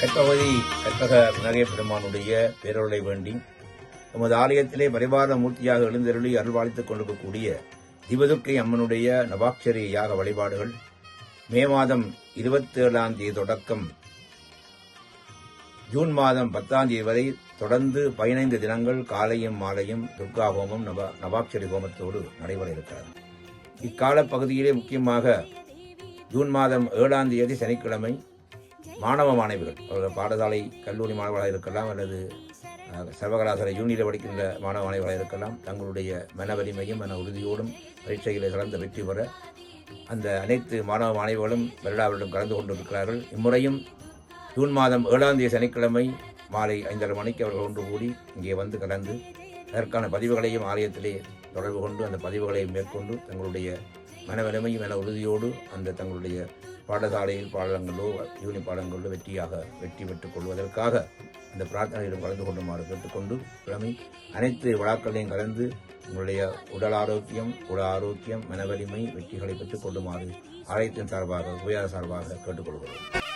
கணபதி கற்பக விநாயக பெருமானுடைய பேரொருளை வேண்டி நமது ஆலயத்திலே பரிவார மூர்த்தியாக எழுந்தருளி அருள்வாளித்துக் கொண்டிருக்கக்கூடிய திவதுர்க்கை அம்மனுடைய நவாட்சரி யாக வழிபாடுகள். மே மாதம் இருபத்தி ஏழாம் தேதி தொடக்கம். ஜூன் மாதம் பத்தாம் தேதி வரை தொடர்ந்து பதினைந்து தினங்கள் காலையும் மாலையும் துர்கா ஹோமம் நவ நவாட்சரி ஹோமத்தோடு நடைபெற இருக்கிறது. இக்கால பகுதியிலே முக்கியமாக ஜூன் மாதம் ஏழாம் தேதி சனிக்கிழமை மாணவ மாணவிகள் அவர்கள் பாடசாலை கல்லூரி மாணவர்களாக இருக்கலாம் அல்லது சர்வகலாசாலை சர்வகலாசார யூனியில் படிக்கின்ற மாணவ மாணவிகளாக இருக்கலாம். தங்களுடைய மன வலிமையும் மன உறுதியோடும் பரீட்சைகளை கலந்து வெற்றி பெற அந்த அனைத்து மாணவ மாணவிகளும் வருடாவிடம் கலந்து கொண்டிருக்கிறார்கள். இம்முறையும் ஜூன் மாதம் ஏழாம் தேதி சனிக்கிழமை மாலை ஐந்தரை மணிக்கு அவர்கள் ஒன்று கூடி இங்கே வந்து கலந்து அதற்கான பதிவுகளையும் ஆலயத்திலே தொடர்பு கொண்டு அந்த பதிவுகளை மேற்கொண்டு தங்களுடைய மனவலிமை மன உறுதியோடு அந்த தங்களுடைய பாடசாலையில் பாடங்களோ யூனி பாடங்களோ வெற்றியாக வெற்றி பெற்றுக் கொள்வதற்காக அந்த பிரார்த்தனையிலும் கலந்து கொண்டுமாறு கேட்டுக்கொண்டு கிழமை அனைத்து விழாக்களையும் கலந்து உங்களுடைய உடல் ஆரோக்கியம் உடல் ஆரோக்கியம் மனவலிமை வெற்றிகளை பெற்றுக் கொள்ளுமாறு ஆலயத்தின் சார்பாக உபயோக சார்பாக கேட்டுக்கொள்கிறோம்.